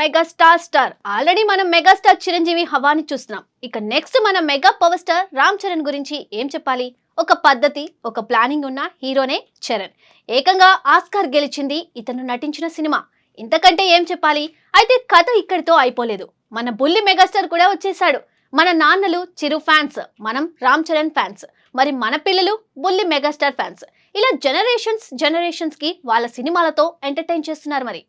Megastar star. Already మనం megastar Chiranjeevi హవాని చూస్తున్నాం. ఇక నెక్స్ట్ మన mega power star Ram Charan గురించి ఏం చెప్పాలి? ఒక పద్ధతి ఒక ప్లానింగ్ ఉన్న హీరోనే చరణ్. ఏకంగా ఆస్కార్ గెలిచింది ఇతను నటించిన సినిమా. ఇంతకంటే ఏం చెప్పాలి? అయితే కథ ఇక్కడితో అయిపోలేదు. మన బుల్లి మెగాస్టార్ కూడా వచ్చేసాడు మన నాన్నలు చిరు ఫ్యాన్స్. మనం రామ్ చరణ్ ఫ్యాన్స్. మరి మన పిల్లలు బుల్లి మెగాస్టార్ ఫ్యాన్స్. ఇలా జనరేషన్స్ జనరేషన్స్కి వాళ్ళ సినిమాలతో ఎంటర్టైన్ చేస్తున్నారు మరి.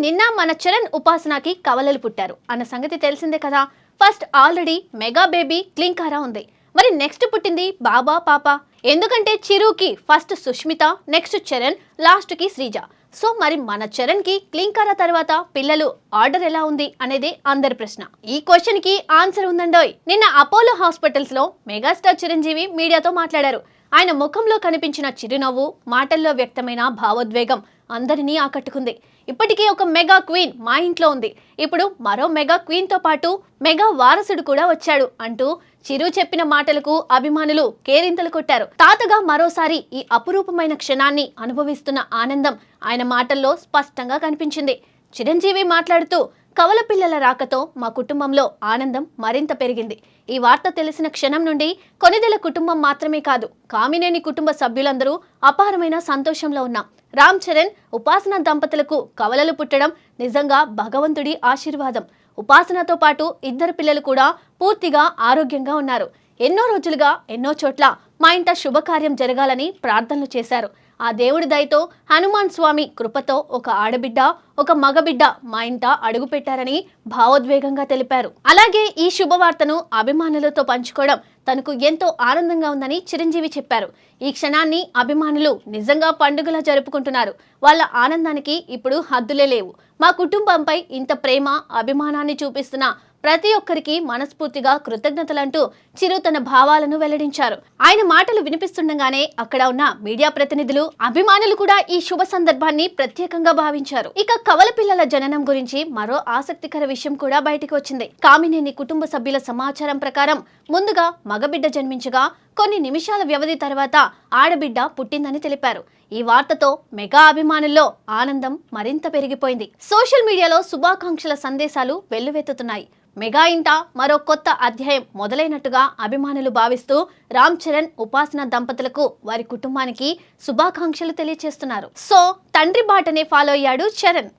నిన్న మన చరణ్ ఉపాసనకి కవలలు పుట్టారు. అన్న సంగతి తెలిసిందే కదా. First already mega baby Klinkaara ఉంది. మరి నెక్స్ట్ పుట్టింది బాబా పాప. ఎందుకంటే చిరుకి ఫస్ట్ సుష్మిత నెక్స్ట్ చరణ్ లాస్ట్కి శ్రీజ. సో మరి మన చరణ్కి క్లింకారా తర్వాత పిల్లలు ఆర్డర్ ఎలా ఉంది అనేది అందరి ప్రశ్న. ఈ క్వశ్చన్కి ఆన్సర్ ఉందండోయ్. నిన్న అపోలో హాస్పిటల్స్లో మెగాస్టార్ చిరంజీవి మీడియాతో మాట్లాడారు. ఆయన ముఖంలో కనిపించిన చిరునవ్వు మాటల్లో వ్యక్తమైన భావోద్వేగం అందరినీ ఆకట్టుకుంది. ఇప్పటికీ ఒక మెగా క్వీన్ మా ఇంట్లో ఉంది. ఇప్పుడు మరో మెగా క్వీన్తో పాటు మెగా వారసుడు కూడా వచ్చాడు అంటూ చిరు చెప్పిన మాటలకు అభిమానులు కేరింతలు కొట్టారు. తాతగా మరోసారి ఈ అపురూపమైన క్షణాన్ని అనుభవిస్తున్న ఆనందం ఆయన మాటల్లో స్పష్టంగా కనిపించింది. చిరంజీవి మాట్లాడుతూ కవల పిల్లల రాకతో మా కుటుంబంలో ఆనందం మరింత పెరిగింది. ఈ వార్త తెలిసిన క్షణం నుండి కొనిదెల కుటుంబం మాత్రమే కాదు కామినేని కుటుంబ సభ్యులందరూ అపారమైన సంతోషంలో ఉన్నాం. రామ్ చరణ్ ఉపాసన దంపతులకు కవలలు పుట్టడం నిజంగా భగవంతుడి ఆశీర్వాదం. ఉపాసనతో పాటు ఇద్దరు పిల్లలు కూడా పూర్తిగా ఆరోగ్యంగా ఉన్నారు. ఎన్నో రోజులుగా ఎన్నో చోట్ల మా ఇంట శుభకార్యం జరగాలని ప్రార్థనలు చేశారు. ఆ దేవుడి దయతో హనుమాన్ స్వామి కృపతో ఒక ఆడబిడ్డ ఒక మగబిడ్డ మా ఇంట అడుగు పెట్టారని భావోద్వేగంగా తెలిపారు. అలాగే ఈ శుభవార్తను అభిమానులతో పంచుకోవడం తనకు ఎంతో ఆనందంగా ఉందని చిరంజీవి చెప్పారు. ఈ క్షణాన్ని అభిమానులు నిజంగా పండుగలా జరుపుకుంటున్నారు. వాళ్ళ ఆనందానికి ఇప్పుడు హద్దులే లేవు. మా కుటుంబంపై ఇంత ప్రేమ అభిమానాన్ని చూపిస్తున్న ప్రతి ఒక్కరికి మనస్ఫూర్తిగా కృతజ్ఞతలంటూ చిరు తన భావాలను వెల్లడించారు. ఆయన మాటలు వినిపిస్తుండగానే అక్కడ ఉన్న మీడియా ప్రతినిధులు అభిమానులు కూడా ఈ శుభ సందర్భాన్ని ప్రత్యేకంగా భావించారు. ఇక కవల పిల్లల జననం గురించి మరో ఆసక్తికర విషయం కూడా బయటకు వచ్చింది. కామినేని కుటుంబ సభ్యుల సమాచారం ప్రకారం ముందుగా మగబిడ్డ జన్మించగా కొన్ని నిమిషాల వ్యవధి తర్వాత ఆడబిడ్డ పుట్టిందని తెలిపారు. ఈ వార్తతో మెగా అభిమానుల్లో ఆనందం మరింత పెరిగిపోయింది. సోషల్ మీడియాలో శుభాకాంక్షల సందేశాలు వెల్లువెత్తుతున్నాయి. మెగా ఇంట మరో కొత్త అధ్యాయం మొదలైనట్టుగా అభిమానులు భావిస్తూ రామ్ చరణ్ ఉపాసన దంపతులకు వారి కుటుంబానికి శుభాకాంక్షలు తెలియజేస్తున్నారు సో తండ్రి బాటనే ఫాలో అయ్యాడు చరణ్.